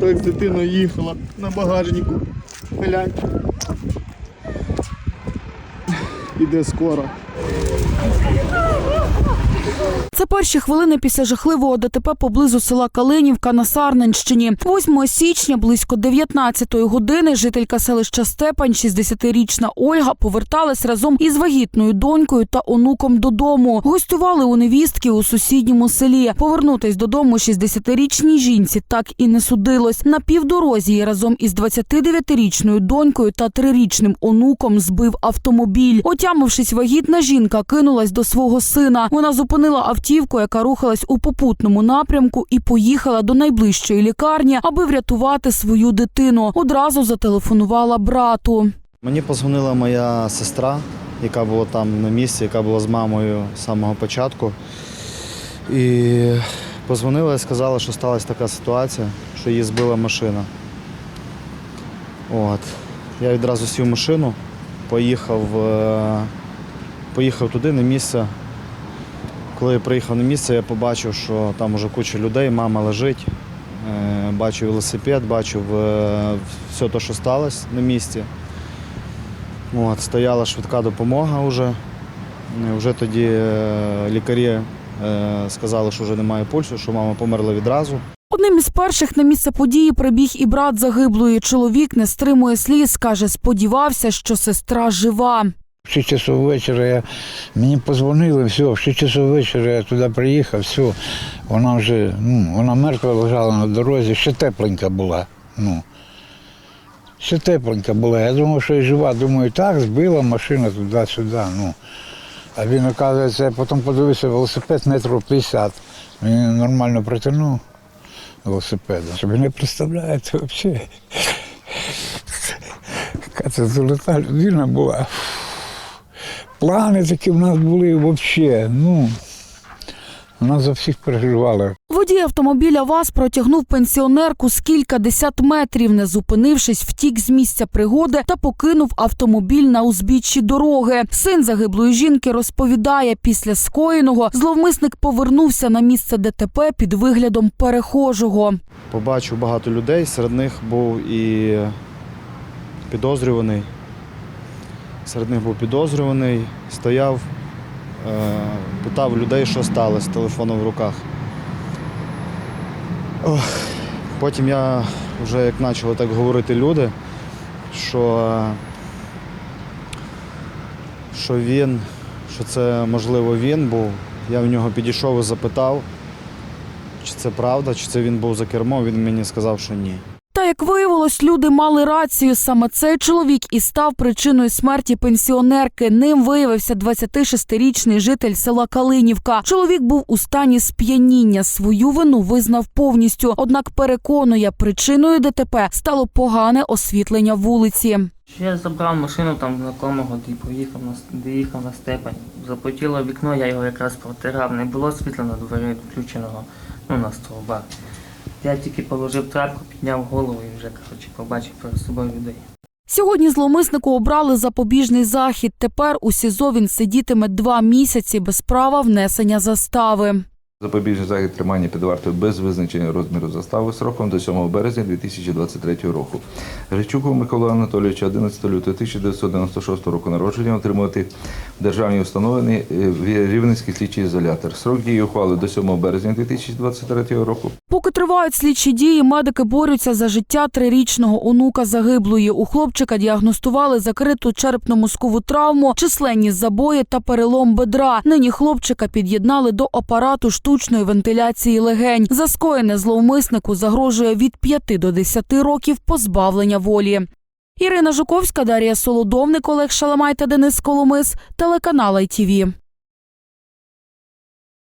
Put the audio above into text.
так з дитиною їхала на багажнику. Глянь. Іде скоро. Це перші хвилини після жахливого ДТП поблизу села Калинівка на Сарненщині. 8 січня близько 19-ї години жителька селища Степань, 60-річна Ольга, поверталась разом із вагітною донькою та онуком додому. Гостювали у невістки у сусідньому селі. Повернутись додому 60-річній жінці так і не судилось. На півдорозі разом із 29-річною донькою та трирічним онуком збив автомобіль. Отямившись, вагітна жінка кинулась до свого сина. Вона зупинила автівку, яка рухалась у попутному напрямку, і поїхала до найближчої лікарні, аби врятувати свою дитину. Одразу зателефонувала брату. Мені позвонила моя сестра, яка була там на місці, яка була з мамою з самого початку. І позвонила і сказала, що сталася така ситуація, що її збила машина. От. Я відразу сів в машину, поїхав, е, поїхав туди на місце. Коли я приїхав на місце, я побачив, що там уже куча людей, мама лежить. Е, Бачив велосипед, бачив все те, що сталося на місці. От, стояла швидка допомога вже. Е, Вже тоді е, лікарі сказали, що вже немає пульсу, що мама померла відразу. Одним із перших на місце події прибіг і брат загиблої. Чоловік не стримує сліз. каже, сподівався, що сестра жива. В 6 часов вечора я, мені позвонили, все, в 6 часов вечора я туди приїхав, все, вона вже, ну, вона мертва лежала на дорозі, ще тепленька була. Ну. Ще тепленька була. Я думав, що і жива. Думаю, так, збила машина туди-сюди. Ну. А він, оказується, я потім подивився велосипед метрів 50. Він нормально протягнув велосипедом. Щоб не представляєте взагалі. Яка це золота людина була. Плани такі в нас були взагалі. Ну, вона за всіх переживала. Водій автомобіля ВАЗ протягнув пенсіонерку з кілька десят метрів, не зупинившись, втік з місця пригоди та покинув автомобіль на узбіччі дороги. Син загиблої жінки розповідає, після скоєного зловмисник повернувся на місце ДТП під виглядом перехожого. Побачив багато людей, серед них був і підозрюваний. Серед них був підозрюваний, стояв, е, питав людей, що сталося з телефоном в руках. Потім я вже як почали так говорити люди, що, що він, що це можливо він був. Я в нього підійшов і запитав, чи це правда, чи це він був за кермом. Він мені сказав, що ні. Як виявилось, люди мали рацію. Саме цей чоловік і став причиною смерті пенсіонерки. Ним виявився 26-річний житель села Калинівка. Чоловік був у стані сп'яніння. Свою вину визнав повністю. Однак переконує, причиною ДТП стало погане освітлення вулиці. Я забрав машину там знакомого і поїхав на де їхав на степень. Запотіло вікно, я його якраз протирав. Не було світла на дворі включеного, ну на стовбах. Я тільки положив трапку, підняв голову і вже коротше, побачив перед собою людей. Сьогодні зловмиснику обрали запобіжний захід. Тепер у СІЗО він сидітиме два місяці без права внесення застави. Запобіжний захід тримання під вартою без визначення розміру застави сроком до 7 березня 2023 року. Гречуку Миколаю Анатолійовичу 11 лютого 1996 року народження отримувати в державній установі Рівненський слідчий ізолятор. Срок дії ухвали до 7 березня 2023 року. Поки тривають слідчі дії, медики борються за життя трирічного онука загиблої. У хлопчика діагностували закриту черепно-мозкову травму, численні забої та перелом бедра. Нині хлопчика під'єднали до апарату штучної вентиляції легень. За скоєне зловмиснику загрожує від 5 до 10 років позбавлення волі. Ірина Жуковська, Дар'я Солодовник, Олег Шаламай та Денис Коломис, телеканал ITV.